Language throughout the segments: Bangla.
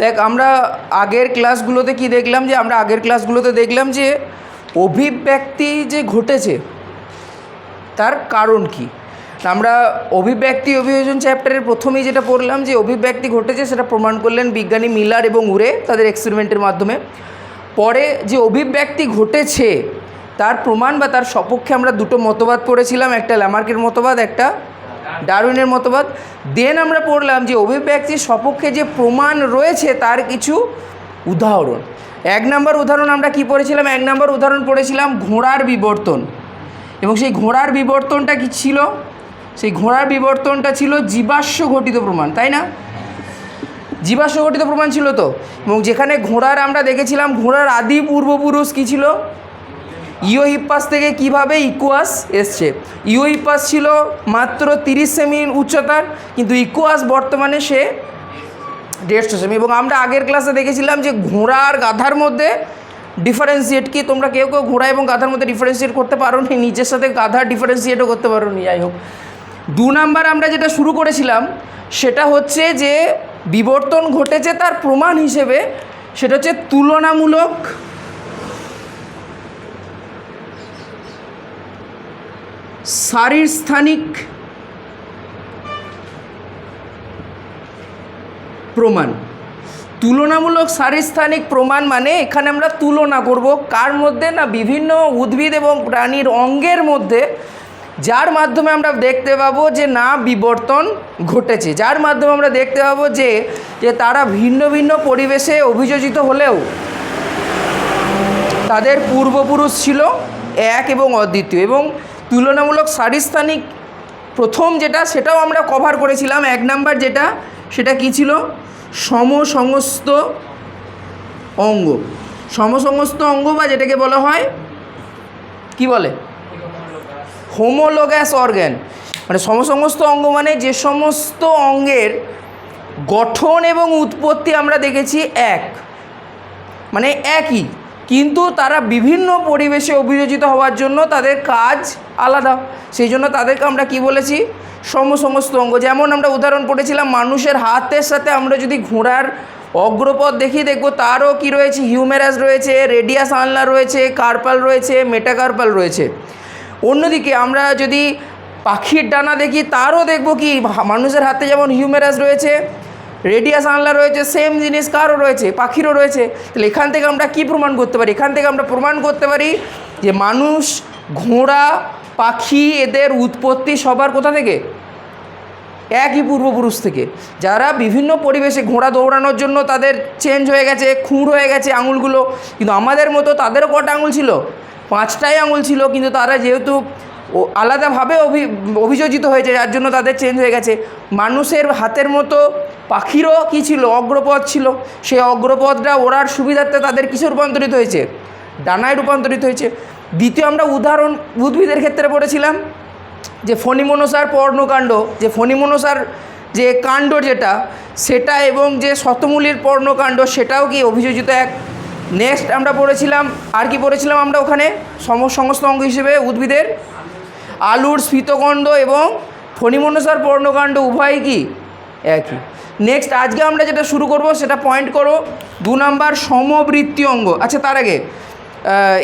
দেখ, আমরা আগের ক্লাসগুলোতে কি দেখলাম যে, আমরা আগের ক্লাসগুলোতে দেখলাম যে, অভিব্যক্তি যে ঘটেছে, তার কারণ কি? আমরা অভিব্যক্তি অভিযোজন চ্যাপ্টারের প্রথমেই যেটা পড়লাম যে, অভিব্যক্তি ঘটেছে, সেটা প্রমাণ করলেন বিজ্ঞানী মিলার এবং উরে তাদের এক্সপেরিমেন্টের মাধ্যমে। পরে যে অভিব্যক্তি ঘটেছে, তার প্রমাণ বা তার সপক্ষে আমরা দুটো মতবাদ পড়েছিলাম, একটা ল্যামার্কের মতবাদ, একটা ডারউইনের মতবাদ। দেন আমরা পড়লাম যে, অভিব্যক্তির সপক্ষে যে প্রমাণ রয়েছে তার কিছু উদাহরণ। এক নম্বর উদাহরণ আমরা কি পড়েছিলাম? এক নম্বর উদাহরণ পড়েছিলাম ঘোড়ার বিবর্তন। এবং সেই ঘোড়ার বিবর্তনটা কি ছিল? সেই ঘোড়ার বিবর্তনটা ছিল জীবাশ্ম ঘটিত প্রমাণ, তাই না? জীবাশ্ম ঘটিত প্রমাণ ছিল তো। এবং যেখানে ঘোড়ার আমরা দেখেছিলাম, ঘোড়ার আদি পূর্বপুরুষ কী ছিল? ইওহিপ্পাস থেকে কীভাবে ইকুয়াস এসছে? ইওহিপ্পাস ছিল মাত্র তিরিশ সেমি উচ্চতার, কিন্তু ইকুয়াস বর্তমানে সে দেড়শো সেমি। এবং আমরা আগের ক্লাসে দেখেছিলাম যে ঘোড়া আর গাধার মধ্যে ডিফারেন্সিয়েট কি? তোমরা কেউ কেউ ঘোড়া এবং গাধার মধ্যে ডিফারেন্সিয়েট করতে পারো নি নিজের সাথে গাধার ডিফারেন্সিয়েটও করতে পারো নি যাই হোক। দু নাম্বার আমরা যেটা শুরু করেছিলাম, সেটা হচ্ছে যে বিবর্তন ঘটেছে তার প্রমাণ হিসেবে, সেটা হচ্ছে তুলনামূলক শারীরস্থানিক প্রমাণ। তুলনামূলক শারীরস্থানিক প্রমাণ মানে এখানে আমরা তুলনা করব কার মধ্যে না বিভিন্ন উদ্ভিদ এবং প্রাণীর অঙ্গের মধ্যে, যার মাধ্যমে আমরা দেখতে পাবো যে না বিবর্তন ঘটেছে। যার মাধ্যমে আমরা দেখতে পাবো যে যে তারা ভিন্ন ভিন্ন পরিবেশে অভিযোজিত হলেও তাদের পূর্বপুরুষ ছিল এক এবং অদ্বিতীয় এবং তুলনামূলক শারীরস্থানিক প্রথম যেটা, সেটাও আমরা কভার করেছিলাম। এক নাম্বার যেটা, সেটা কি ছিল? সমসংস্থ অঙ্গ। সমসংস্থ অঙ্গ বা যেটাকে বলা হয়, কি বলে? Homologous organ. মানে সমসমস্ত অঙ্গ মানে যে সমস্ত অঙ্গের গঠন এবং উৎপত্তি আমরা দেখেছি এক। মানে একই। কিন্তু তারা বিভিন্ন পরিবেশে অভিযোজিত হওয়ার জন্য তাদের কাজ আলাদা। সেই জন্য তাদেরকে আমরা কি বলেছি? সমসমস্ত অঙ্গ যেমন আমরা উদাহরণ পড়েছিলাম মানুষের হাতের সাথে আমরা যদি ঘোড়ার অগ্রপথ দেখি, দেখব তারও কি রয়েছে? হিউমেরাস রয়েছে, রেডিয়াস আনলা রয়েছে, কার্পাল রয়েছে, মেটাকার্পাল রয়েছে। অন্যদিকে আমরা যদি পাখির ডানা দেখি, তারও দেখব কি, মানুষের হাতে যেমন হিউমেরাস রয়েছে রেডিয়াস আনলা রয়েছে সেম জিনিস কারও রয়েছে, পাখিরও রয়েছে। তাহলে এখান থেকে আমরা কি প্রমাণ করতে পারি? এখান থেকে আমরা প্রমাণ করতে পারি যে মানুষ, ঘোড়া, পাখি এদের উৎপত্তি সবার কোথা থেকে? একই পূর্বপুরুষ থেকে। যারা বিভিন্ন পরিবেশে ঘোড়া দৌড়ানোর জন্য তাদের চেঞ্জ হয়ে গেছে, খুঁড় হয়ে গেছে আঙুলগুলো। কিন্তু আমাদের মতো তাদেরও কটা আঙুল ছিল? পাঁচটাই আঙুল ছিল, কিন্তু তারা যেহেতু ও আলাদাভাবে অভি, অভিযোজিত হয়েছে, যার জন্য তাদের চেঞ্জ হয়ে গেছে। মানুষের হাতের মতো পাখিরও কী ছিল? অগ্রপথ ছিল। সেই অগ্রপথটা ওড়ার সুবিধার্থে তাদের কিসে রূপান্তরিত হয়েছে। ডানায় রূপান্তরিত হয়েছে। দ্বিতীয় আমরা উদাহরণ, উদ্ভিদের ক্ষেত্রে পড়েছিলাম যে ফণিমনসার পর্ণকাণ্ড, যে ফণিমনসার যে কাণ্ড যেটা, সেটা এবং যে শতমূলীর পর্ণকাণ্ড, সেটাও কি অভিযোজিত এক? নেক্সট আমরা পড়েছিলাম, আর কি পড়েছিলাম আমরা ওখানে? সম, সমস্ত অঙ্গ হিসেবে উদ্ভিদের আলুর স্ফীতকণ্ড এবং ফণিমনসার পর্ণকাণ্ড উভয় কি? একই। নেক্সট আজকে আমরা যেটা শুরু করব, সেটা পয়েন্ট করো। দু নাম্বার সমবৃত্তি অঙ্গ। আচ্ছা তার আগে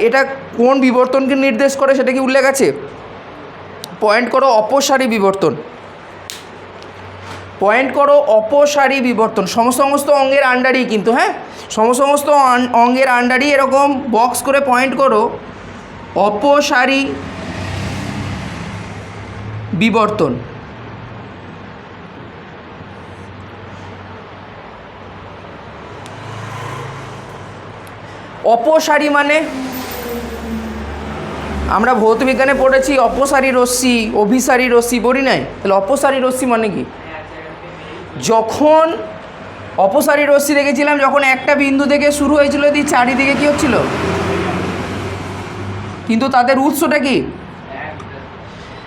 এটা কোন বিবর্তনকে নির্দেশ করে সেটা কি উল্লেখ আছে? পয়েন্ট করো অপসারী বিবর্তন। পয়েন্ট করো অপসারী বিবর্তন। সমস্ত অঙ্গের আন্ডারই কিন্তু হ্যাঁ? সমস্ত অঙ্গের আন্ডারই এরকম বক্স করে পয়েন্ট করো। অপসারী বিবর্তন। অপসারী মানে? আমরা ভৌত বিজ্ঞানে পড়েছি অপসারী রশ্মি, অভিসারী রশ্মি বলি নাই? তাহলে অপসারী রশ্মি মানে কি? যখন অপসারী রশ্মি দেখেছিলাম, যখন একটা বিন্দু থেকে শুরু হয়েছিল দিয়ে চারিদিকে কী হচ্ছিল? কিন্তু তাদের উৎসটা কি?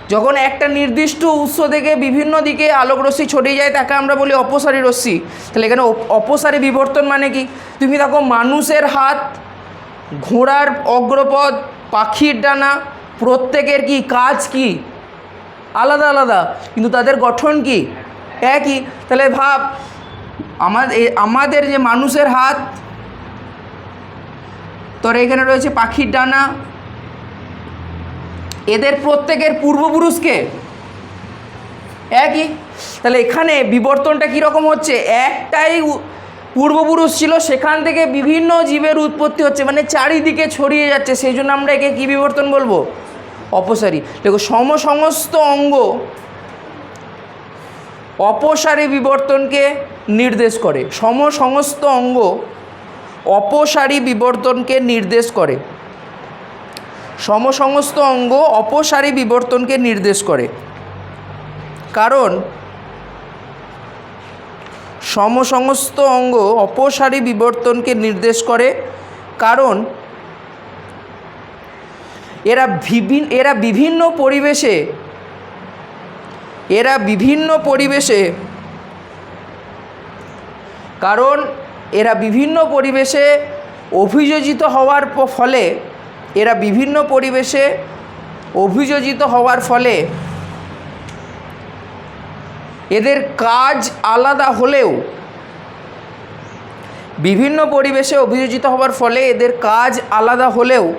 যখন একটা নির্দিষ্ট উৎস থেকে বিভিন্ন দিকে আলোক রশ্মি ছড়িয়ে যায়, তাকে আমরা বলি অপসারী রশ্মি। তাহলে এখানে অপ- অপসারী বিবর্তন মানে কি? তুমি দেখো মানুষের হাত, ঘোড়ার অগ্রপদ পাখির ডানা, প্রত্যেকের কি কাজ কি? আলাদা আলাদা। কিন্তু তাদের গঠন কি? একই। তাহলে ভাব আমাদের আমাদের যে মানুষের হাত তোর এখানে রয়েছে পাখির ডানা এদের প্রত্যেকের পূর্বপুরুষকে? একই তাহলে এখানে বিবর্তনটা কীরকম হচ্ছে? একটাই পূর্বপুরুষ ছিল, সেখান থেকে বিভিন্ন জীবের উৎপত্তি হচ্ছে মানে চারিদিকে ছড়িয়ে যাচ্ছে। সেই জন্য আমরা একে কী বিবর্তন বলব? অপসারী। দেখো, সমসমস্ত অঙ্গ অপসারী বিবর্তনকে নির্দেশ করে। সমসমস্ত অঙ্গ অপসারী বিবর্তনকে নির্দেশ করে। সমসমস্ত অঙ্গ অপসারী বিবর্তনকে নির্দেশ করে। কারণ, সমসমস্ত অঙ্গ অপসারী বিবর্তনকে নির্দেশ করে, কারণ, এরা বিভিন্ন এরা বিভিন্ন পরিবেশে, এরা বিভিন্ন পরিবেশে, কারণ, এরা বিভিন্ন পরিবেশে অভিযোজিত হওয়ার ফলে এরা বিভিন্ন পরিবেশে অভিযোজিত হওয়ার ফলে এদের কাজ আলাদা হলেও বিভিন্ন পরিবেশে অভিযোজিত হওয়ার ফলে এদের কাজ আলাদা হলেও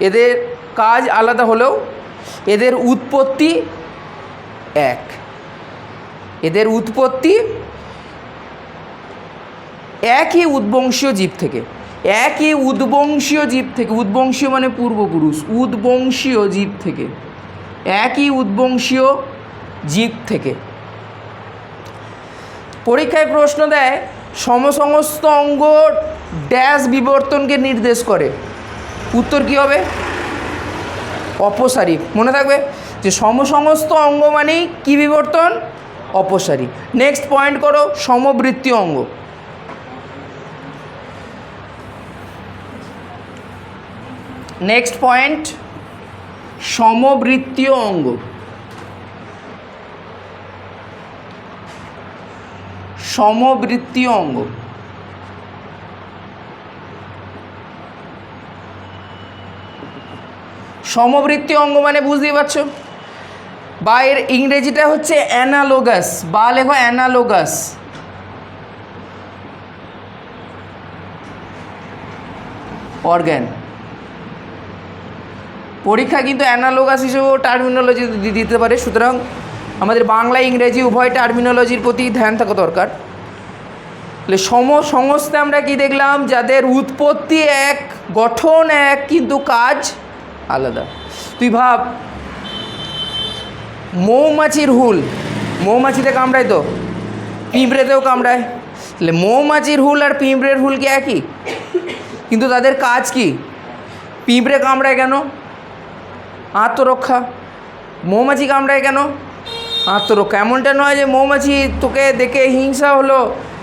এদের কাজ আলাদা হলেও এদের উৎপত্তি এক। এদের উৎপত্তি একই উদ্বংশীয় জীব থেকে, একই উদ্বংশীয় জীব থেকে, উদ্বংশীয় মানে পূর্বপুরুষ, উদ্বংশীয় জীব থেকে, একই উদ্বংশীয় জীব থেকে। পরীক্ষায় প্রশ্ন দেয়, সমসমস্ত অঙ্গ ড্যাশ বিবর্তনকে নির্দেশ করে। উত্তর কী হবে? অপসারী। মনে থাকবে যে সমসমস্ত অঙ্গ মানেই কী বিবর্তন? অপসারী। নেক্সট পয়েন্ট করো, সমবৃত্তীয় অঙ্গ। নেক্সট পয়েন্ট সমবৃত্তীয় অঙ্গ। সমবৃত্তীয় অঙ্গ। সমবৃত্তীয় অঙ্গ মানে বুঝতেই পারছ? বা এর ইংরেজিটা হচ্ছে অ্যানালোগাস। বা লেখো অ্যানালোগাস। অর্গ্যান পরীক্ষা কিন্তু অ্যানালোগাস হিসেবেও টার্মিনোলজি দিতে পারে। সুতরাং আমাদের বাংলা, ইংরেজি উভয় টার্মিনোলজির প্রতি ধ্যান থাকা দরকার। তাহলে সম সংস্থা আমরা কি দেখলাম? যাদের উৎপত্তি এক, গঠন এক, কিন্তু কাজ আলাদা। তুই ভাব, মৌমাছির হুল, মৌমাছিতে কামড়ায় তো? পিঁপড়েতেও কামড়ায়। তাহলে মৌমাছির হুল আর পিঁপড়ের হুল কি একই? কিন্তু তাদের কাজ কি? পিঁপড়ে কামড়ায় কেন? আত্মরক্ষা। মৌমাছি কামড়ায় কেন? আত্মরক্ষা। এমনটা নয় যে মৌমাছি তোকে দেখে হিংসা হলো,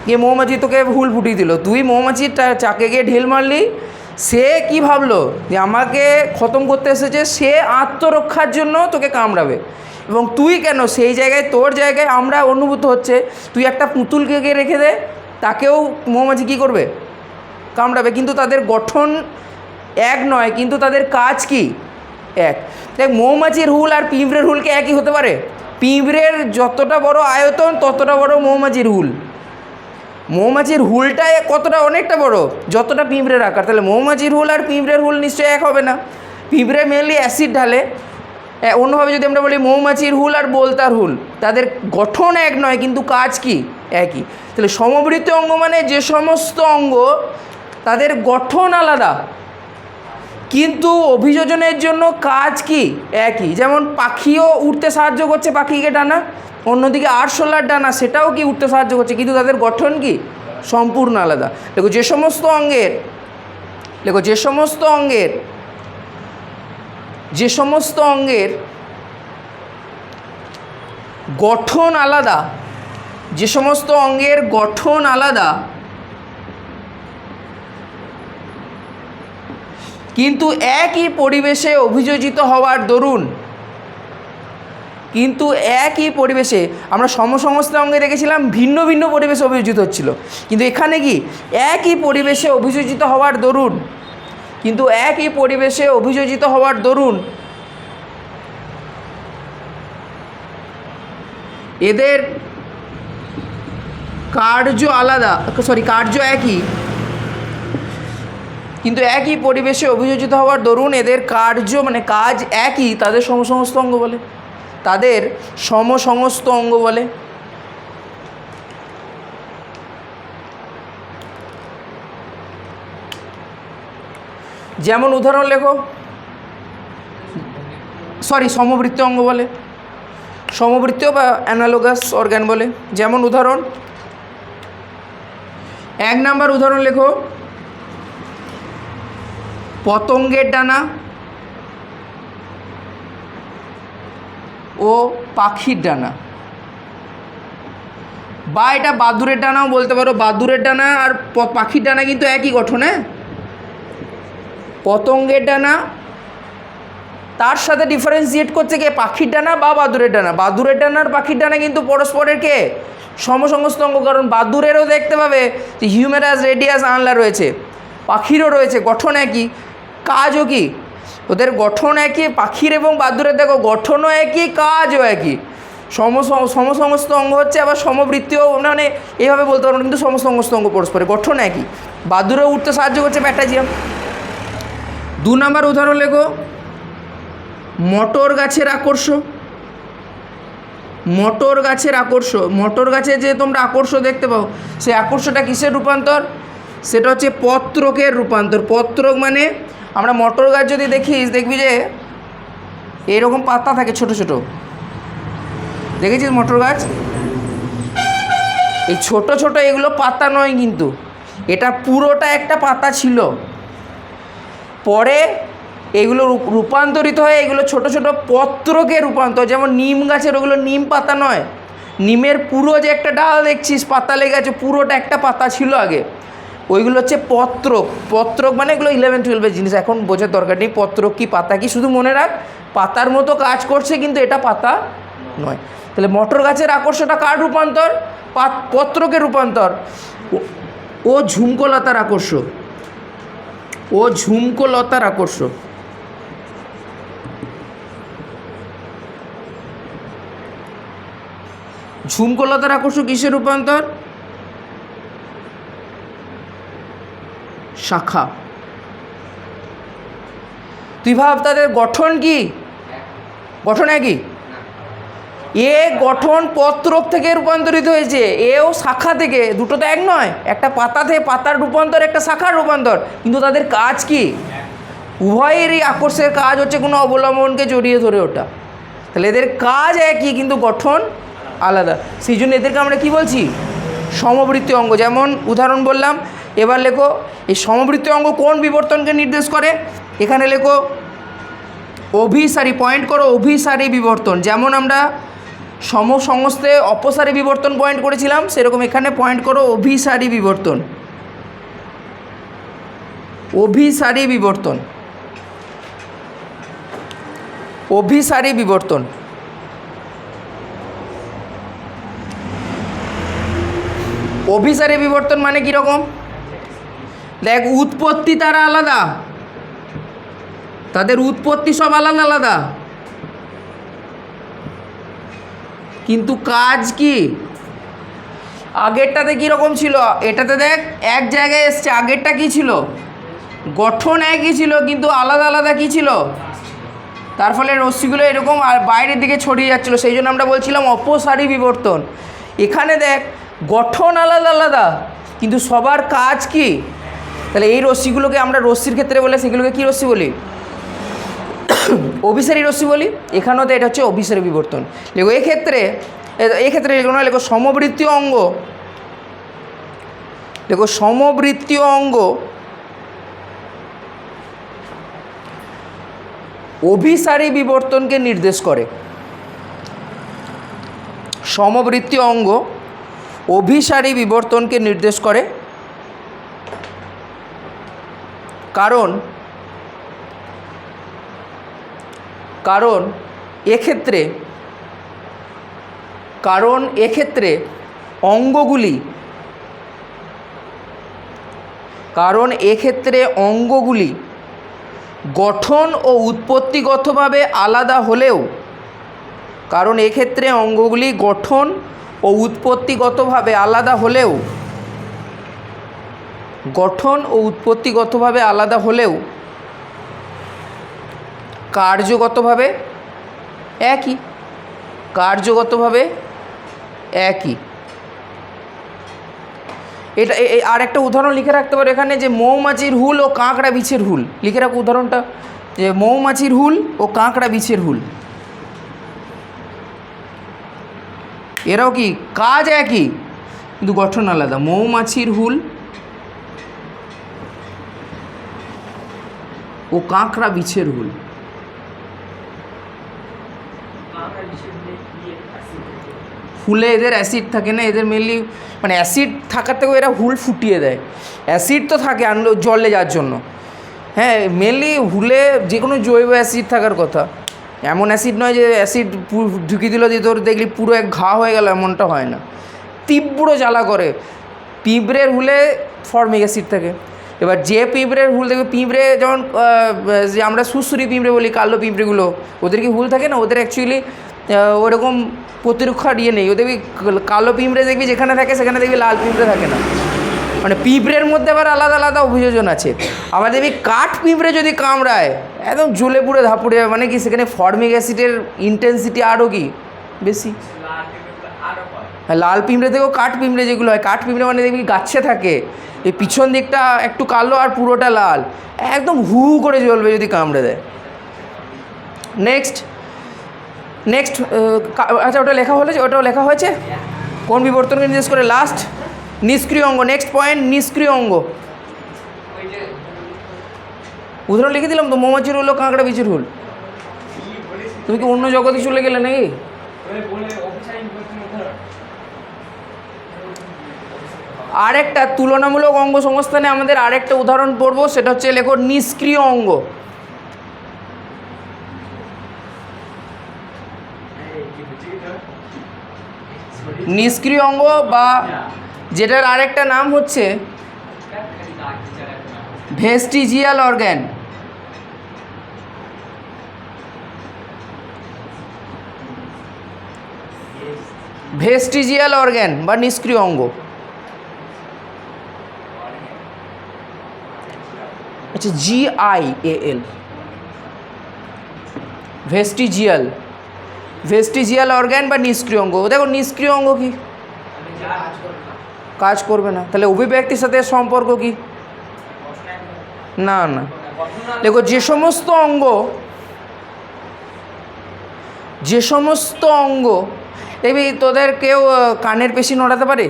গিয়ে মৌমাছি তোকে ভুল ফুটিয়ে দিল। তুই মৌমাছির চাকে গিয়ে ঢিল মারলি, সে কি ভাবলো? যে আমাকে খতম করতে এসেছে, সে আত্মরক্ষার জন্য তোকে কামড়াবে। এবং তুই কেন? সেই জায়গায়, তোর জায়গায় আমরা অনুভূত হচ্ছে, তুই একটা পুতুলকে গিয়ে রেখে দে, তাকেও মৌমাছি কী করবে? কামড়াবে। কিন্তু তাদের গঠন এক নয়, কিন্তু তাদের কাজ কি? এক। দেখ, মৌমাছির হুল আর পিঁপড়ের হুলকে একই হতে পারে। পিঁপড়ের যতটা বড় আয়তন, ততটা বড় মৌমাছির হুল। মৌমাছির হুলটা কতটা অনেকটা বড়? যতটা পিঁপড়ের আকার। তাহলে মৌমাছির হুল আর পিঁপড়ের হুল নিশ্চয়ই এক হবে না। পিঁপড়ে মেনলি অ্যাসিড ঢালে। অন্যভাবে যদি আমরা বলি মৌমাছির হুল আর বোলতার হুল, তাদের গঠন এক নয়, কিন্তু কাজ কি? একই। তাহলে সমবৃত অঙ্গ মানে যে সমস্ত অঙ্গ, তাদের গঠন আলাদা। কিন্তু অভিযোজনের জন্য কাজ কি? একই। যেমন পাখিও উঠতে সাহায্য করছে পাখিকে ডানা অন্যদিকে আরশোলার ডানা, সেটাও কি উঠতে সাহায্য করছে? কিন্তু তাদের গঠন কি? সম্পূর্ণ আলাদা। দেখো, যে সমস্ত অঙ্গের, দেখো, যে সমস্ত অঙ্গের, যে সমস্ত অঙ্গের গঠন আলাদা, যে সমস্ত অঙ্গের গঠন আলাদা কিন্তু একই পরিবেশে অভিযোজিত হওয়ার দরুন। কিন্তু একই পরিবেশে আমরা সমসমস্ত অঙ্গে দেখেছিলাম, ভিন্ন ভিন্ন পরিবেশে অভিযোজিত হচ্ছিল। কিন্তু এখানে কি একই পরিবেশে অভিযোজিত হওয়ার দরুন? কিন্তু একই পরিবেশে অভিযোজিত হওয়ার দরুন। এদের কার্য আলাদা, সরি, কার্য একই। কিন্তু একই পরিবেশে অভিযোজিত হওয়ার দরুন এদের কার্য মানে কাজ একই, তাদের সমসমস্ত অঙ্গ বলে। তাদের সমসমস্ত অঙ্গ বলে। যেমন উদাহরণ লেখো। সরি সমবৃত্ত অঙ্গ বলে। সমবৃত্তীয় বা অ্যানালোগাস অর্গান বলে। যেমন উদাহরণ। এক নাম্বার উদাহরণ লেখো। পতঙ্গের ডানা ও পাখির ডানা। বা এটা বাদুরের ডানাও বলতে পারো। বাদুরের ডানা আর পাখির ডানা কিন্তু একই গঠন। পতঙ্গের ডানা তার সাথে ডিফারেন্সিয়েট করছে কে? পাখির ডানা বা বাদুরের ডানা। বাদুরের ডানা আর পাখির ডানা কিন্তু পরস্পরের কে? সমসমস্ত অঙ্গ কারণ বাদুরেরও দেখতে পাবে যে হিউম্যারাস রেডিয়াস আনলা রয়েছে। পাখিরও রয়েছে। গঠন একই। কাজও কি? ওদের গঠন একই, পাখির এবং বাদুরের দেখো, গঠনও একই, কাজও একই। সম সম সমস্ত অঙ্গ হচ্ছে, আবার সমবৃত্তিও মানে এইভাবে বলতে পারব কিন্তু সমস্ত অঙ্গ পরস্পরে গঠন একই। বাদুরেও উঠতে সাহায্য করছে প্যাটাজিয়াম দু নম্বর উদাহরণ লেখো। মটর গাছের আকর্ষ। মটর গাছের আকর্ষ। মটর গাছে যে তোমরা আকর্ষ দেখতে পাও, সেই আকর্ষটা কিসের রূপান্তর? সেটা হচ্ছে পত্রকের রূপান্তর। পত্রক মানে আমরা মটর গাছ যদি দেখিস, দেখবি যে এরকম পাতা থাকে ছোট ছোট। দেখেছিস মটর গাছ? এই ছোট ছোট এগুলো পাতা নয় কিন্তু, এটা পুরোটা একটা পাতা ছিল। পরে এগুলো রূপ- রূপান্তরিত হয়ে এগুলো ছোট ছোট পত্রকে রূপান্তর, যেমন নিম গাছের ওগুলো নিম পাতা নয়। নিমের পুরো যে একটা ডাল দেখছিস, পাতা লেগে আছে, পুরোটা একটা পাতা ছিল আগে। ওইগুলো হচ্ছে পত্রক। পত্রক মানে এগুলো ইলেভেন টুয়েলভের জিনিস। এখন বোঝার দরকার নেই পত্রক কি পাতা কি। শুধু মনে রাখ, পাতার মতো কাজ করছে কিন্তু এটা পাতা নয়। তাহলে মটর গাছের আকর্ষণটা কার রূপান্তর? পাত- পত্রকের রূপান্তর। ও- ও ঝুমকলতার আকর্ষ ও ঝুমকলতার আকর্ষ ঝুমকলতার আকর্ষ কিসের রূপান্তর? শাখা। তুই ভাব, তাদের গঠন কি? গঠন একই? এ গঠন পত্রক থেকে রূপান্তরিত হয়েছে। এও শাখা থেকে। দুটো তো এক নয়। একটা পাতা থেকে পাতার রূপান্তর, একটা শাখার রূপান্তর। কিন্তু তাদের কাজ কি? উভয়েরই আকর্ষের কাজ হচ্ছে কোনো অবলম্বনকে জড়িয়ে ধরে ওটা তাহলে এদের কাজ একই, কিন্তু গঠন আলাদা। সেই জন্য এদেরকে আমরা কি বলছি? সমবৃত্তি অঙ্গ। যেমন উদাহরণ বললাম এবার লেখো, এই সমবৃত্ত অঙ্গ কোন বিবর্তনকে নির্দেশ করে? এখানে লেখো, অভিসারী পয়েন্ট করো, অভিসারী বিবর্তন। যেমন আমরা সমসংস্থে অপসারী বিবর্তন পয়েন্ট করেছিলাম, সেরকম এখানে পয়েন্ট করো, অভিসারী বিবর্তন। অভিসারী বিবর্তন। অভিসারী বিবর্তন। অভিসারী বিবর্তন মানে কীরকম দেখ, উৎপত্তি তারা আলাদা। তাদের উৎপত্তি সব আলাদা আলাদা। কিন্তু কাজ কি? আগেরটাতে কীরকম ছিল? এটাতে দেখ, এক জায়গায় এসছে, আগেরটা কি ছিল? গঠন একই ছিল, কিন্তু আলাদা আলাদা কি ছিল? তার ফলে রশ্মিগুলো এরকম আর বাইরের দিকে ছড়িয়ে যাচ্ছিল, সেই জন্য আমরা বলছিলাম অপসারী বিবর্তন। এখানে দেখ, গঠন আলাদা আলাদা, কিন্তু সবার কাজ কি? তাহলে এই রশ্মিগুলোকে আমরা রশ্মির ক্ষেত্রে বলে, সেগুলোকে কী রশ্মি বলি? অভিসারী রশ্মি বলি। এখানেও তো এটা হচ্ছে অভিসারী বিবর্তন। লেখো এক্ষেত্রে এক্ষেত্রে লেখো না, লেখো সমবৃত্তীয় অঙ্গ। দেখো, সমবৃত্তীয় অঙ্গ অভিসারী বিবর্তনকে নির্দেশ করে। সমবৃত্তীয় অঙ্গ অভিসারী বিবর্তনকে নির্দেশ করে। কারণ কারণ এক্ষেত্রে কারণ এক্ষেত্রে অঙ্গগুলি, কারণ এক্ষেত্রে অঙ্গগুলি গঠন ও উৎপত্তিগতভাবে আলাদা হলেও, কারণ এক্ষেত্রে অঙ্গগুলি গঠন ও উৎপত্তিগতভাবে আলাদা হলেও গঠন ও উৎপত্তিগতভাবে আলাদা হলেও কার্যগতভাবে একই। কার্যগতভাবে একই। এটা আর একটা উদাহরণ লিখে রাখতে পারো এখানে যে মৌমাছির হুল ও কাঁকড়া বিছের হুল। লিখে রাখো উদাহরণটা। যে মৌমাছির হুল ও কাঁকড়া বিছের হুল। এরাও কি? কাজ একই, কিন্তু গঠন আলাদা। মৌমাছির হুল ও কাঁকড়া বিছের হুল হুলে এদের অ্যাসিড থাকে না এদের মেনলি মানে অ্যাসিড থাকার থেকেও এরা হুল ফুটিয়ে দেয় অ্যাসিড তো থাকে আনলো জলে যাওয়ার জন্য হ্যাঁ মেনলি হুলে যে কোনো জৈব অ্যাসিড থাকার কথা এমন অ্যাসিড নয় যে অ্যাসিড ঢুকিয়ে দিল যে তোর দেখলি পুরো এক ঘা হয়ে গেল এমনটা হয় না তীব্র জ্বালা করে পিঁপড়ের হুলে ফর্মিক অ্যাসিড থাকে এবার যে পিঁপড়ের হুল দেখবে, পিঁপড়ে যেমন যে আমরা সুসুরি পিঁপড়ে বলি, কালো পিঁপড়েগুলো, ওদের কি হুল থাকে না? ওদের অ্যাকচুয়ালি ওরকম প্রতিরক্ষার ইয়ে নেই। ওদের কালো পিঁপড়ে দেখবি যেখানে থাকে, সেখানে দেখবি লাল পিঁপড়ে থাকে না। মানে পিঁপড়ের মধ্যে আবার আলাদা আলাদা অভিযোজন আছে। আবার দেখবি কাঠ পিঁপড়ে যদি কামড়ায়, একদম জ্বলে পুড়ে ধাপুড়ে মানে কি সেখানে ফর্মিক অ্যাসিডের ইন্টেন্সিটি আরও কি? বেশি। লাল পিঁপড়ে থেকেও কাঠ পিঁপড়ে যেগুলো হয়, কাঠ পিঁপড়ে মানে দেখবি গাছে থাকে। এই পিছন দিকটা একটু কালো আর পুরোটা লাল। একদম হু হু করে জ্বলবে যদি কামড়ে দেয়। নেক্সট নেক্সট আচ্ছা ওটা লেখা হলো ওটাও লেখা হয়েছে? কোন বিবর্তনকে নির্দেশ করে? লাস্ট নিষ্ক্রিয় অঙ্গ। নেক্সট পয়েন্ট নিষ্ক্রিয় অঙ্গ। উদাহরণ লিখে দিলাম তো, মৌমাছির হলো কাঁকড়া বিচির হুল। তুমি কি অন্য জগতে চলে গেলে নাকি? আরেকটা তুলনামূলক অঙ্গ সংস্থানে আমাদের আরেকটা উদাহরণ পড়ব, সেটা হচ্ছে লেখো নিষ্ক্রিয় অঙ্গ। নিষ্ক্রিয় অঙ্গ বা যেটার আরেকটা নাম হচ্ছে ভেস্টিজিয়াল অর্গ্যান। ভেস্টিজিয়াল অর্গ্যান বা নিষ্ক্রিয় অঙ্গ। আচ্ছা G I A L vestigial vestigial organ বা নিষ্ক্রিয় অঙ্গ। দেখো, নিষ্ক্রিয় অঙ্গ কি? কাজ করবে না। তাহলে অভিব্যক্তির সাথে সম্পর্ক কি? না না। দেখো, যে সমস্ত অঙ্গ, যে সমস্ত অঙ্গ, দেখবি তোদের কেউ কানের পেশি নড়াতে পারে?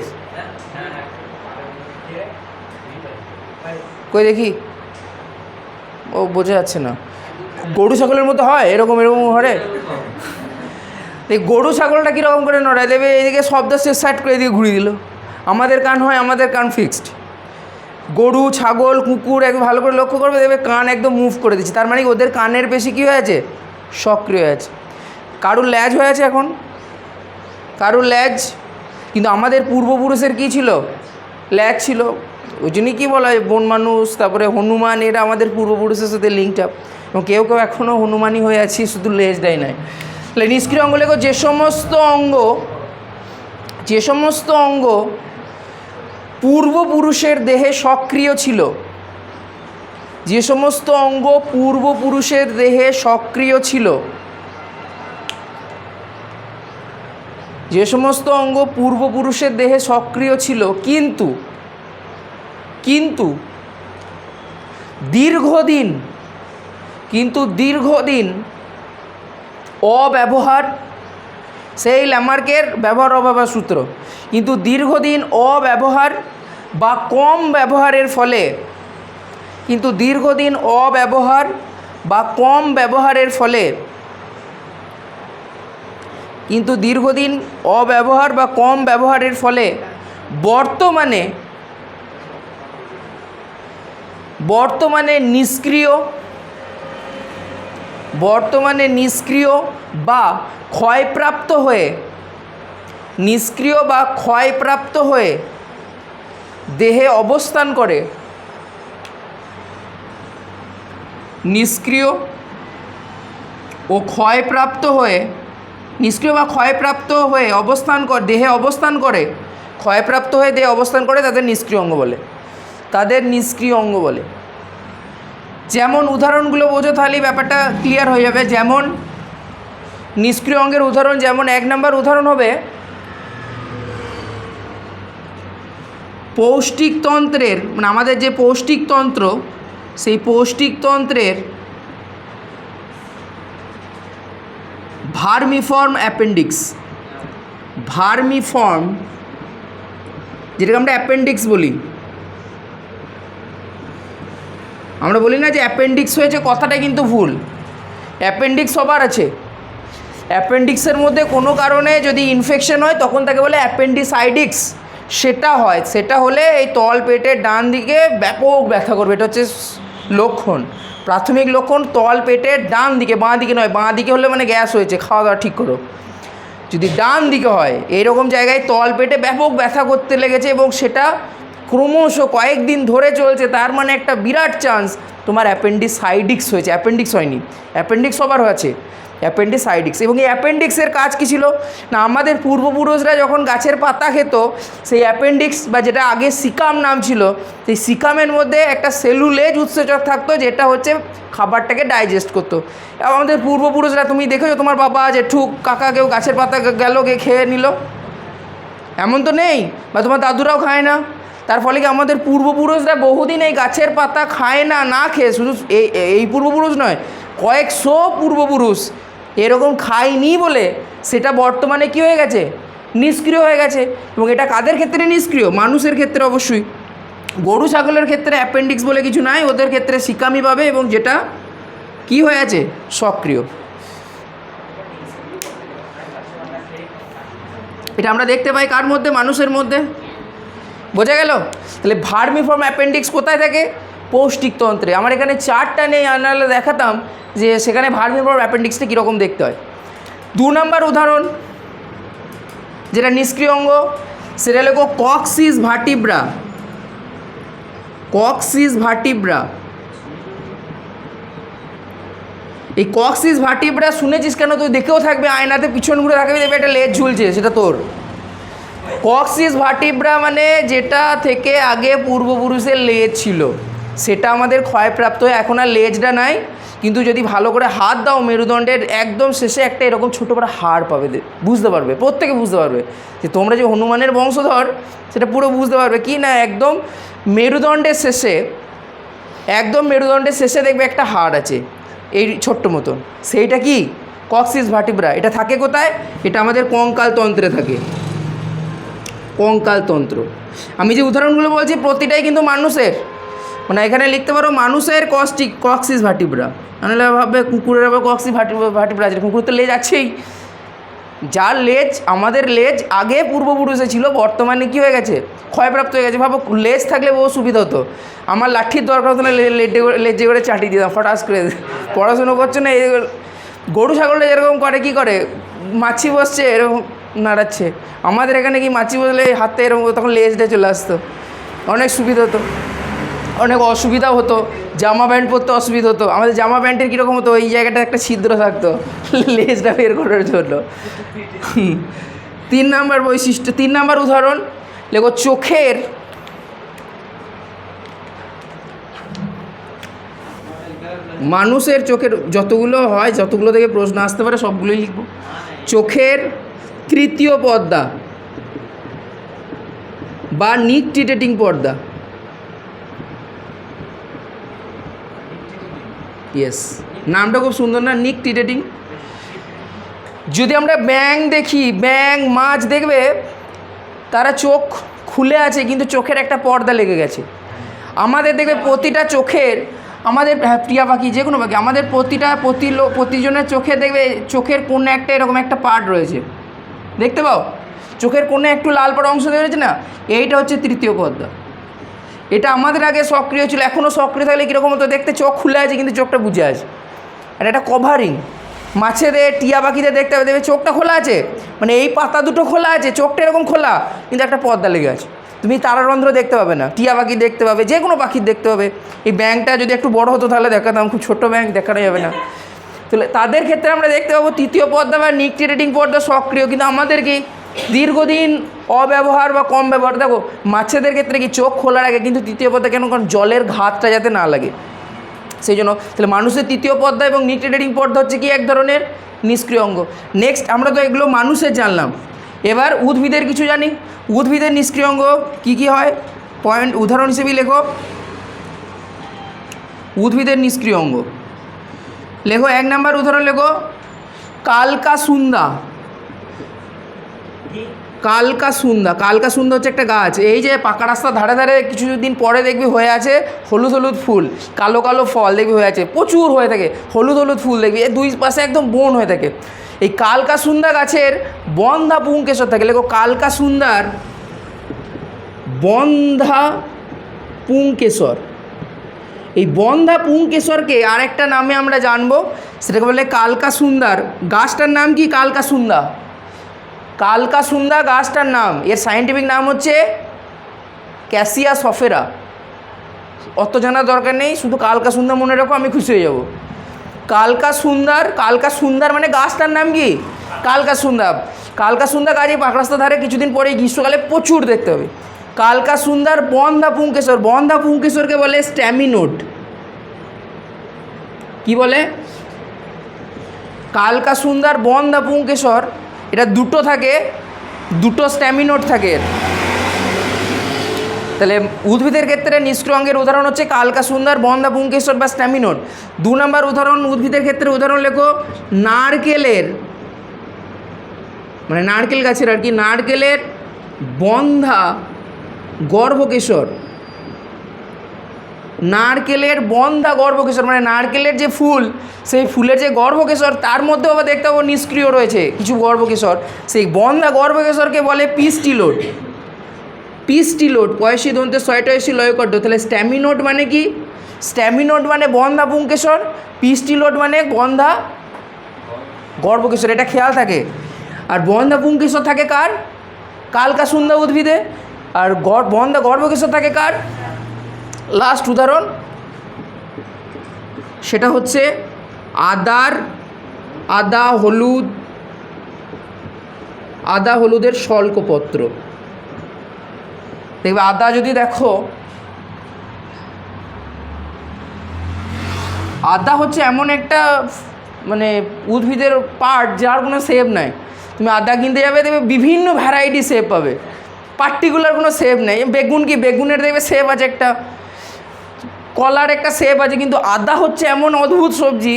কই দেখি। ও বোঝা যাচ্ছে না। গরু ছাগলের মতো হয়? এরকম এরকম হরে এই গরু ছাগলটা কীরকম করে নড়ায়? দেবে, এদিকে শব্দ সাইড করে এদিকে ঘুরিয়ে দিল। আমাদের কান হয়, আমাদের কান ফিক্সড গরু, ছাগল, কুকুর একদম ভালো করে লক্ষ্য করবে দেবে কান একদম মুভ করে দিচ্ছে। তার মানে ওদের কানের বেশি কী হয়ে আছে? সক্রিয় হয়ে আছে। কারুর ল্যাজ হয়ে আছে এখন? কারুর ল্যাজ? কিন্তু আমাদের পূর্বপুরুষের কী ছিল? ল্যাজ ছিল। ওই জন্যই কী বলা হয়, বন মানুষ, তারপরে হনুমান, এরা আমাদের পূর্বপুরুষের সাথে লিঙ্কড আপ এবং কেউ কেউ এখনও হনুমানই হয়ে আছি, শুধু লেজটাই নয় তাহলে নিষ্ক্রিয় অঙ্গ লেখো, যে সমস্ত অঙ্গ, যে সমস্ত অঙ্গ পূর্বপুরুষের দেহে সক্রিয় ছিল, যে সমস্ত অঙ্গ পূর্বপুরুষের দেহে সক্রিয় ছিল, যে সমস্ত অঙ্গ পূর্বপুরুষের দেহে সক্রিয় ছিল, কিন্তু কিন্তু দীর্ঘদিন কিন্তু দীর্ঘদিন অব্যবহার, সেই ল্যামার্কের ব্যবহার অব্যবহার সূত্র, কিন্তু দীর্ঘদিন অব্যবহার বা কম ব্যবহারের ফলে, কিন্তু দীর্ঘদিন অব্যবহার বা কম ব্যবহারের ফলে, কিন্তু দীর্ঘদিন অব্যবহার বা কম ব্যবহারের ফলে বর্তমানে বর্তমানে নিষ্ক্রিয় বর্তমানে নিষ্ক্রিয় বা ক্ষয়প্রাপ্ত হয়ে, নিষ্ক্রিয় বা ক্ষয়প্রাপ্ত হয়ে দেহে অবস্থান করে। নিষ্ক্রিয় ও ক্ষয়প্রাপ্ত হয়ে, নিষ্ক্রিয় বা ক্ষয়প্রাপ্ত হয়ে অবস্থান করে দেহে অবস্থান করে, ক্ষয়প্রাপ্ত হয়ে দেহে অবস্থান করে তাদের নিষ্ক্রিয় অঙ্গ বলে। তাদের নিষ্ক্রিয় অঙ্গ বলে। যেমন উদাহরণগুলো বোঝো তাহলেই ব্যাপারটা ক্লিয়ার হয়ে যাবে। যেমন নিষ্ক্রিয় অঙ্গের উদাহরণ, যেমন এক নম্বর উদাহরণ হবে পৌষ্টিকতন্ত্রের মানে আমাদের যে পৌষ্টিকতন্ত্র সেই পৌষ্টিকতন্ত্রের ভার্মিফর্ম অ্যাপেন্ডিক্স। ভার্মিফর্ম, যেটাকে আমরা অ্যাপেন্ডিক্স বলি। আমরা বলি না যে অ্যাপেন্ডিক্স হয়েছে, কথাটা কিন্তু ভুল। অ্যাপেন্ডিক্স সবার আছে। অ্যাপেন্ডিক্সের মধ্যে কোনো কারণে যদি ইনফেকশন হয়, তখন তাকে বলে অ্যাপেন্ডিসাইডিক্স সেটা হয়, সেটা হলে এই তল পেটের ডান দিকে ব্যাপক ব্যথা করবে। এটা হচ্ছে লক্ষণ। প্রাথমিক লক্ষণ, তল পেটের ডান দিকে, বাঁ দিকে নয়, বাঁ দিকে হলে মানে গ্যাস হয়েছে, খাওয়া দাওয়া ঠিক করো। যদি ডান দিকে হয় এরকম জায়গায় তল পেটে ব্যাপক ব্যথা করতে লেগেছে এবং সেটা ক্রমশ কয়েকদিন ধরে চলছে, তার মানে একটা বিরাট চান্স তোমার অ্যাপেন্ডিসাইডিক্স হয়েছে। অ্যাপেন্ডিক্স হয়নি। অ্যাপেন্ডিক্স সবার হয়েছে। অ্যাপেন্ডিসাইডিক্স এবং এই অ্যাপেন্ডিক্সের কাজ কী ছিল? না, আমাদের পূর্বপুরুষরা যখন গাছের পাতা খেত, সেই অ্যাপেন্ডিক্স বা যেটা আগে সিকাম নাম ছিল, সেই সিকামের মধ্যে একটা সেলুলেজ উৎসেচক থাকতো, যেটা হচ্ছে খাবারটাকে ডাইজেস্ট করতো। আমাদের পূর্বপুরুষরা, তুমি দেখেছ তোমার বাবা জেঠু, কাকা কেউ গাছের পাতা গেল, গিয়ে খেয়ে নিল? এমন তো নেই। বা তোমার দাদুরাও খায় না। তার ফলে কি আমাদের পূর্বপুরুষরা বহুদিন এই গাছের পাতা খায় না না খেয়ে? শুধু এই এই পূর্বপুরুষ নয়, কয়েকশো পূর্বপুরুষ এরকম খায়নি বলে সেটা বর্তমানে কি হয়ে গেছে? নিষ্ক্রিয় হয়ে গেছে। এবং এটা কাদের ক্ষেত্রে নিষ্ক্রিয়? মানুষের ক্ষেত্রে অবশ্যই। গরু ছাগলের ক্ষেত্রে অ্যাপেন্ডিক্স বলে কিছু নাই, ওদের ক্ষেত্রে শিকামি পাবে এবং যেটা কি হয়ে আছে? সক্রিয়। এটা আমরা দেখতে পাই কার মধ্যে? মানুষের মধ্যে। বোঝা গেল? তাহলে ভার্মিফর্ম অ্যাপেন্ডিক্স কোথায় থাকে? পৌষ্টিকতন্ত্রে। আমার এখানে চারটা নেই আনালে দেখাতাম যে সেখানে ভার্মিফর্ম অ্যাপেন্ডিক্সটা কীরকম দেখতে হয়। দু নম্বর উদাহরণ, যেটা নিষ্ক্রিয় অঙ্গ, সেটা হলো কক্সিস ভাটিব্রা। কক্সিস ভাটিব্রা। এই কক্সিস ভাটিব্রা শুনেছিস কেন? তুই দেখেও থাকবে, আয়নাতে পিছন ঘুরে থাকবি দেখবি একটা লেজ ঝুলছে, সেটা তোর। কক্সিস ভাটিব্রা মানে যেটা থেকে আগে পূর্বপুরুষের লেজ ছিল, সেটা আমাদের ক্ষয়প্রাপ্ত। হয়ে এখন আর লেজটা নাই, কিন্তু যদি ভালো করে হাত দাও মেরুদণ্ডের, একদম শেষে একটা এরকম ছোটো বড় হাড় পাবে। বুঝতে পারবে, প্রত্যেকে বুঝতে পারবে যে তোমরা যে হনুমানের বংশধর, সেটা পুরো বুঝতে পারবে কি না, একদম মেরুদণ্ডের শেষে, একদম মেরুদণ্ডের শেষে দেখবে একটা হাড় আছে, এই ছোট্ট মতন। সেইটা কি? কক্সিস ভাটিব্রা, এটা থাকে কোথায়? এটা আমাদের কঙ্কাল তন্ত্রে থাকে। কঙ্কালতন্ত্র আমি যে উদাহরণগুলো বলছি প্রতিটাই কিন্তু মানুষের। মানে এখানে লিখতে পারো মানুষের কস্টিক কক্সিস ভাটিব্রা নাহলে ভাববে কুকুরের আবার কক্সিস ভাটি ভাটিব্রা আছে, কুকুর তো লেজ আছেই। যার লেজ, আমাদের লেজ আগে পূর্বপুরুষে ছিল, বর্তমানে কি হয়ে গেছে? ক্ষয়প্রাপ্ত হয়ে গেছে। ভাবো লেজ থাকলে বহু সুবিধা হতো। আমার লাঠির দরকার হতো না লেজে করে চাটি দিতাম ফটাস করে। পড়াশুনো করছে না, এই গরু, ছাগলটা যেরকম করে, কি করে? মাছি বসছে, এরকম নাড়াচ্ছে। আমাদের এখানে কি মাছি বসলে হাতে এরকম তখন লেজটা চলে আসতো। অনেক সুবিধা হতো। অনেক অসুবিধাও হতো। জামা প্যান্ট পরতে অসুবিধা হতো। আমাদের জামা প্যান্টের কীরকম হতো, এই জায়গাটা একটা ছিদ্র থাকতো। লেজটা বের করার জন্য। তিন নাম্বার বৈশিষ্ট্য, তিন নাম্বার উদাহরণ, লেখো চোখের মানুষের চোখের যতগুলো হয়, যতগুলো থেকে প্রশ্ন আসতে পারে, সবগুলোই লিখব। চোখের তৃতীয় পর্দা বা নিকটিটেটিং পর্দা। ইয়েস নামটা খুব সুন্দর না? নিক টিটেটিং। যদি আমরা ব্যাং দেখি ব্যাং মাছ দেখবে তারা চোখ খুলে আছে কিন্তু চোখের একটা পর্দা লেগে গেছে। আমাদের দেখবে প্রতিটা চোখের আমাদের হ্যাঁ, টিয়া পাখি যে কোনো পাখি আমাদের প্রতিটা প্রতি প্রতিজনের চোখে দেখবে চোখের কোণে একটা এরকম একটা পার্ট রয়েছে। দেখতে পাও? চোখের কোণে একটু লাল পড়া অংশ রয়েছে না? এইটা হচ্ছে তৃতীয় পর্দা এটা আমাদের আগে সক্রিয় ছিল এখনও সক্রিয় থাকলে কীরকম হতো? দেখতে চোখ খুলে আছে, কিন্তু চোখটা বুঝে আছে। আর এটা কভারিং মাছেদের, টিয়া পাখিদের দেখতে হবে, দেখবে চোখটা খোলা আছে? মানে এই পাতা দুটো খোলা আছে, চোখটা এরকম খোলা, কিন্তু একটা পর্দা লেগে আছে। তুমি তারারন্ধ্র দেখতে পাবে না, টিয়া পাখি দেখতে পাবে যে কোনো পাখির দেখতে পাবে। এই ব্যাংকটা যদি একটু বড় হতো তাহলে দেখাতাম, খুব ছোট্ট ব্যাংক, দেখানো যাবে না। তাহলে তাদের ক্ষেত্রে আমরা দেখতে পাবো তৃতীয় পর্দা বা নিকটিরেটিং পর্দা সক্রিয়, কিন্তু আমাদের কি দীর্ঘদিন অব্যবহার বা কম ব্যবহার? দেখো, মাছেদের ক্ষেত্রে কি চোখ খোলা রাখে কিন্তু তৃতীয় পর্দা কেন? কারণ জলের ঘাতটা যাতে না লাগে। সেই জন্য তাহলে মানুষের তৃতীয় পর্দা এবং নিকটিরেটিং পর্দা হচ্ছে কি এক ধরনের নিষ্ক্রিয় অঙ্গ। নেক্সট আমরা তো এগুলো মানুষের জানলাম। এবার উদ্ভিদের কিছু জানি। উদ্ভিদের নিষ্ক্রিয় অঙ্গ কী কী হয়? পয়েন্ট উদাহরণ হিসেবেই লেখো। উদ্ভিদের নিষ্ক্রিয় অঙ্গ। লেখো এক নাম্বার উদাহরণ লেখো। কালকা সুন্দা কালকা সুন্দা হচ্ছে একটা গাছ। এই যে পাকা রাস্তার ধারে ধারে কিছু দিন পরে দেখবি হয়ে আছে হলুদ হলুদ ফুল, কালো কালো ফল দেখবি হয়ে আছে, প্রচুর হয়ে থাকে, হলুদ হলুদ ফুল দেখবি, এর দুই পাশে একদম বন হয়ে থাকে। এই কালকা সুন্দা গাছের বন্ধা পুংকেশর থাকে। লেখো কালকা সুন্দর বন্ধা পুংকেশর এই বন্ধা পুংকেশরকে আরেকটা নামে আমরা জানব, সেটাকে বলে কালকা সুন্দর। গাছটার নাম কি কালকা সুন্দা কালকা সুন্দা গাছটার নাম, এর সায়েন্টিফিক নাম হচ্ছে ক্যাসিয়া সফেরা। অত জানার দরকার নেই, শুধু কালকা সুন্দর মনে রাখো, আমি খুশি হয়ে যাব। কালকা সুন্দর কালকা সুন্দর মানে গাছটার নাম কি? কালকা সুন্দর। কালকা সুন্দর গাছ এই পাকরাস্তা ধারে কিছুদিন পরে গ্রীষ্মকালে প্রচুর দেখতে হবে। কালকা সুন্দর বন্ধা পুংকেশর বন্ধা পুংকেশরকে বলে স্ট্যামিনোড। কি বলে? কালকা সুন্দর বন্ধা পুংকেশর এটা দুটো থাকে, দুটো স্ট্যামিনোড থাকে। তাহলে উদ্ভিদের ক্ষেত্রে নিষ্ক্রিয় অঙ্গের উদাহরণ হচ্ছে কালকা সুন্দর বন্ধা পুংকেশর বা স্ট্যামিনোড। দু নম্বর উদাহরণ, উদ্ভিদের ক্ষেত্রে উদাহরণ লেখো, নারকেলের মানে নারকেল গাছের আর কি, নারকেলের বন্ধা গর্ভকেশর। নারকেলের বন্ধা গর্ভকেশর মানে নারকেলের যে ফুল, সেই ফুলের যে গর্ভকেশর, তার মধ্যেও আবার দেখতে পাবো নিষ্ক্রিয় রয়েছে কিছু গর্ভকেশর। সেই বন্ধা গর্ভকেশরকে বলে পিস্টিলোড। পিস্টিলোড পয়সী দন্তে ছয়টয়সী লয়কড্ড। তাহলে স্ট্যামিনোড মানে কি? স্ট্যামিনোড মানে বন্ধা পুংকেশর, পিস্টিলোড মানে বন্ধা গর্ভকেশর। এটা খেয়াল থাকে। আর বন্ধা পুংকেশর থাকে কার? কালকা সুন্দর উদ্ভিদে। আর গর বন্ধা গর্ভকেশর থাকে কার? লাস্ট উদাহরণ। সেটা হচ্ছে আদার, আদা হলুদ, আদা হলুদের স্বল্পপত্র। দেখবে আদা যদি দেখো, আদা হচ্ছে এমন একটা মানে উদ্ভিদের পার্ট যার কোনো শেপ নাই। তুমি আদা কিনতে যাবে, দেখবে বিভিন্ন ভ্যারাইটি শেপ পাবে। পার্টিকুলার কোনো শেপ নেই। বেগুন কি? বেগুনের দেখবে শেপ আছে একটা। কলার একটা শেপ আছে, কিন্তু আদা হচ্ছে এমন অদ্ভুত সবজি,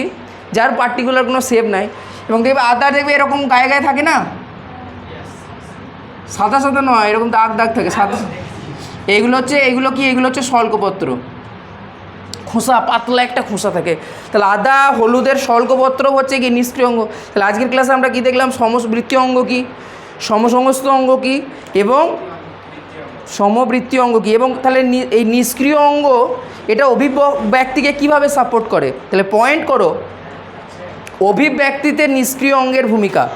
যার পার্টিকুলার কোনো শেপ নাই। এবং দেখবে আদা দেখবে এরকম গায়ে গায়ে থাকে না? সাদা সাদা নয়, এরকম দাগ দাগ থাকে, সাদা এইগুলো হচ্ছে এইগুলো কি? এগুলো হচ্ছে শল্কপত্র। খোসা, পাতলা একটা খোসা থাকে। তাহলে আদা, হলুদের শল্কপত্র হচ্ছে কি? নিষ্ক্রিয় অঙ্গ। তাহলে আজকের ক্লাসে আমরা কি দেখলাম? সমবৃত্তীয় অঙ্গ কি? সমসমস্ত অঙ্গ কি? এবং সমবৃত্তি অঙ্গ কি? এবং তাহলে এই নিষ্ক্রিয় অঙ্গ এটা অভিব্যক্তিকে কীভাবে সাপোর্ট করে? তাহলে পয়েন্ট করো, অভিব্যক্তিতে নিষ্ক্রিয় অঙ্গের ভূমিকা।